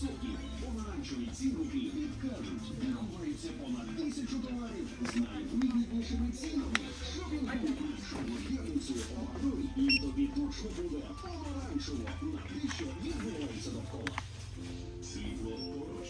Помаранчеві цінники відкажуть, де понад тисячу товарів. З найвигіднішими цінами. Шопінгу щоп'ятниці у Магнолі і тобі точно буде помаранчево. На те, що відбувається довкола. Світло поруч,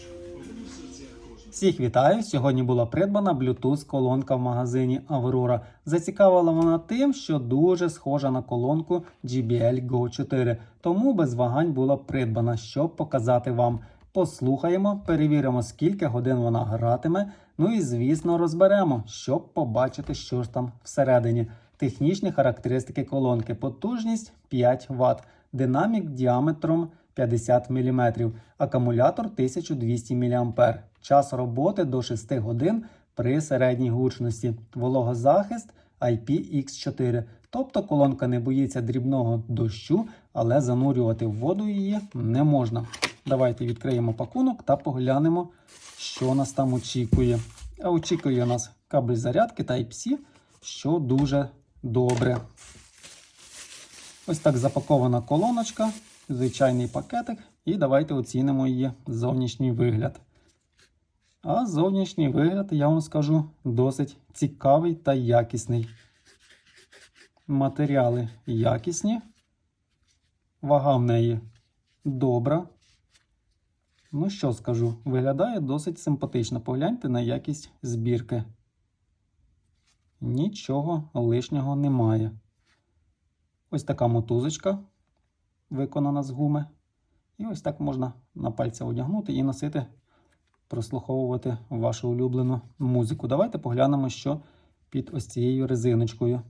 Всіх вітаю! Сьогодні була придбана Bluetooth колонка в магазині Aurora. Зацікавила вона тим, що дуже схожа на колонку JBL Go 4, тому без вагань була придбана, щоб показати вам. Послухаємо, перевіримо, скільки годин вона гратиме. Ну і звісно розберемо, щоб побачити, що ж там всередині. Технічні характеристики колонки: потужність 5 Вт, динамік діаметром 50 мм, акумулятор 1200 мА, час роботи до 6 годин при середній гучності, вологозахист IPX4. Тобто колонка не боїться дрібного дощу, але занурювати в воду її не можна. Давайте відкриємо пакунок та поглянемо, що нас там очікує. А очікує нас кабель зарядки Type-C, що дуже добре. Ось так запакована колоночка, звичайний пакетик. І давайте оцінимо її зовнішній вигляд. А зовнішній вигляд, я вам скажу, досить цікавий та якісний. Матеріали якісні. Вага в неї добра. Ну що скажу, виглядає досить симпатично. Погляньте на якість збірки. Нічого лишнього немає. Ось така мотузочка, виконана з гуми. І ось так можна на пальця одягнути і носити, прослуховувати вашу улюблену музику. Давайте поглянемо, що під ось цією резиночкою.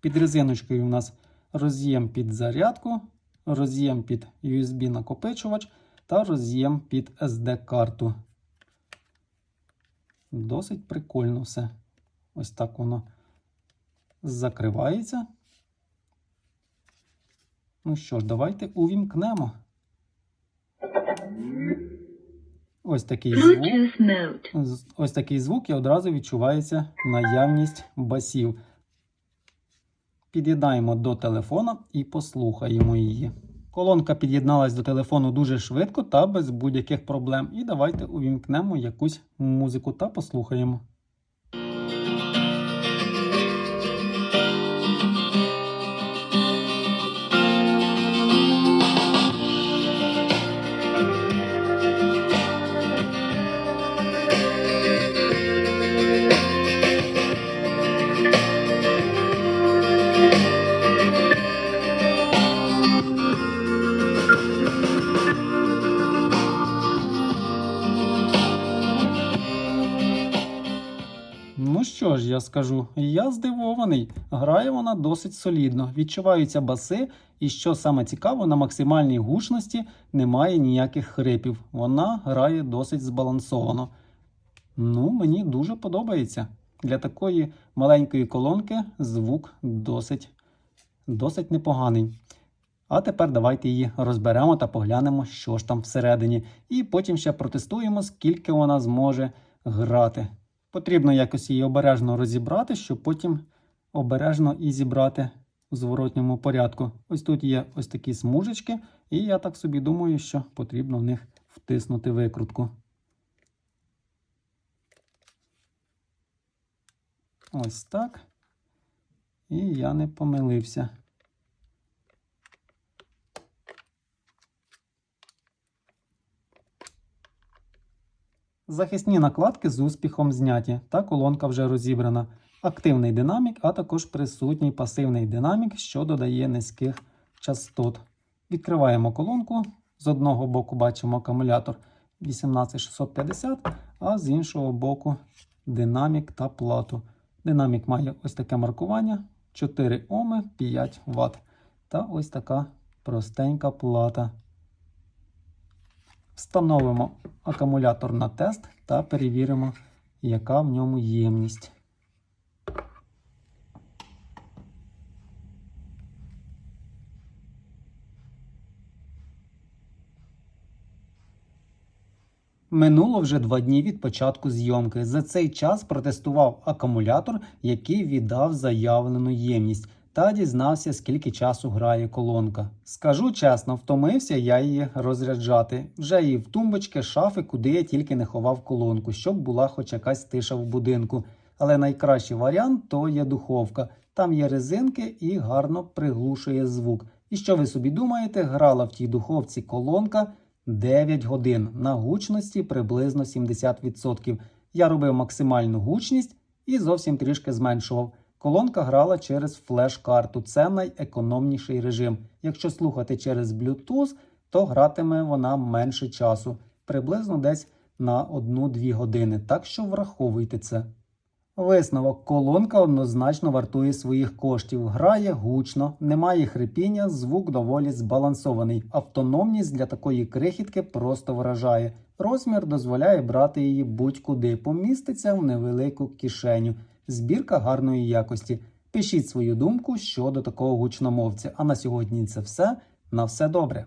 Під резиночкою у нас роз'єм під зарядку, роз'єм під USB-накопичувач та роз'єм під SD-карту. Досить прикольно все. Ось так воно закривається. Ну що ж, давайте увімкнемо. Ось такий звук. Ось такий звук і одразу відчувається наявність басів. Під'єднаємо до телефона і послухаємо її. Колонка під'єдналась до телефону дуже швидко та без будь-яких проблем. І давайте увімкнемо якусь музику та послухаємо. Що ж, я скажу, я здивований. Грає вона досить солідно. Відчуваються баси, і що саме цікаво, на максимальній гучності немає ніяких хрипів. Вона грає досить збалансовано. Ну, мені дуже подобається. Для такої маленької колонки звук досить, досить непоганий. А тепер давайте її розберемо та поглянемо, що ж там всередині. І потім ще протестуємо, скільки вона зможе грати. Потрібно якось її обережно розібрати, щоб потім обережно і зібрати в зворотньому порядку. Ось тут є ось такі смужечки, і я так собі думаю, що потрібно в них втиснути викрутку. Ось так. І я не помилився. Захисні накладки з успіхом зняті, та колонка вже розібрана. Активний динамік, а також присутній пасивний динамік, що додає низьких частот. Відкриваємо колонку. З одного боку бачимо акумулятор 18650, а з іншого боку динамік та плату. Динамік має ось таке маркування: 4 Оми 5 Вт. Та ось така простенька плата. Встановимо акумулятор на тест та перевіримо, яка в ньому ємність. Минуло вже два дні від початку зйомки. За цей час протестував акумулятор, який віддав заявлену ємність та дізнався, скільки часу грає колонка. Скажу чесно, втомився я її розряджати. Вже її в тумбочки, шафи, куди я тільки не ховав колонку, щоб була хоч якась тиша в будинку. Але найкращий варіант то є духовка. Там є резинки і гарно приглушує звук. І що ви собі думаєте, грала в тій духовці колонка 9 годин на гучності приблизно 70%. Я робив максимальну гучність і зовсім трішки зменшував. Колонка грала через флеш-карту. Це найекономніший режим. Якщо слухати через Bluetooth, то гратиме вона менше часу, приблизно десь на 1-2 години. Так що враховуйте це. Висновок колонка однозначно вартує своїх коштів. Грає гучно, немає хрипіння, звук доволі збалансований. Автономність для такої крихітки просто вражає. Розмір дозволяє брати її будь-куди, поміститься в невелику кишеню. Збірка гарної якості. Пишіть свою думку щодо такого гучномовця. А на сьогодні це все. На все добре.